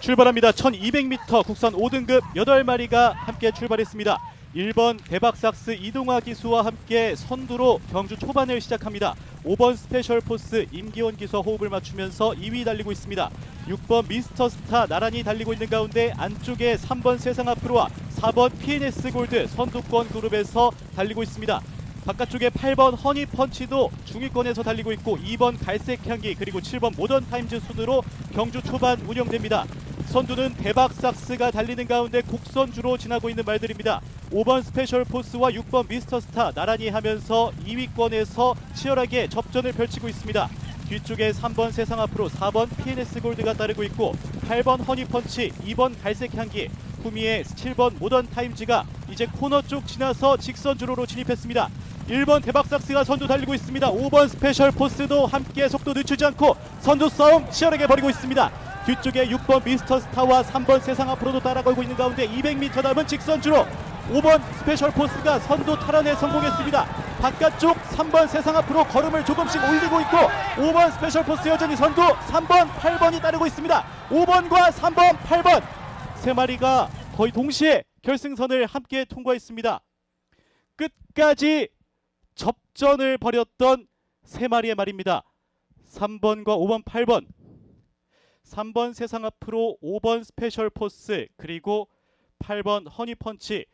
출발합니다. 1200m 국산 5등급 8마리가 함께 출발했습니다. 1번 대박삭스 이동화 기수와 함께 선두로 경주 초반을 시작합니다. 5번 스페셜 포스 임기원 기수와 호흡을 맞추면서 2위 달리고 있습니다. 6번 미스터 스타 나란히 달리고 있는 가운데 안쪽에 3번 세상 앞으로와 4번 PNS 골드 선두권 그룹에서 달리고 있습니다. 바깥쪽에 8번 허니 펀치도 중위권에서 달리고 있고 2번 갈색 향기 그리고 7번 모던 타임즈 순으로 경주 초반 운영됩니다. 선두는 대박 삭스가 달리는 가운데 곡선주로 지나고 있는 말들입니다. 5번 스페셜 포스와 6번 미스터 스타 나란히 하면서 2위권에서 치열하게 접전을 펼치고 있습니다. 뒤쪽에 3번 세상 앞으로 4번 PNS 골드가 따르고 있고 8번 허니 펀치, 2번 갈색 향기, 후미의 7번 모던 타임즈가 이제 코너 쪽 지나서 직선 주로로 진입했습니다. 1번 대박삭스가 선두 달리고 있습니다. 5번 스페셜 포스도 함께 속도 늦추지 않고 선두 싸움 치열하게 벌이고 있습니다. 뒤쪽에 6번 미스터 스타와 3번 세상 앞으로도 따라가고 있는 가운데 200m 남은 직선주로 5번 스페셜 포스가 선두 탈환에 성공했습니다. 바깥쪽 3번 세상 앞으로 걸음을 조금씩 올리고 있고 5번 스페셜 포스 여전히 선두 3번 8번이 따르고 있습니다. 5번과 3번 8번 세 마리가 거의 동시에 결승선을 함께 통과했습니다. 끝까지 접전을 벌였던 세 마리의 말입니다. 3번과 5번, 8번. 3번 세상 앞으로 5번 스페셜 포스 그리고 8번 허니 펀치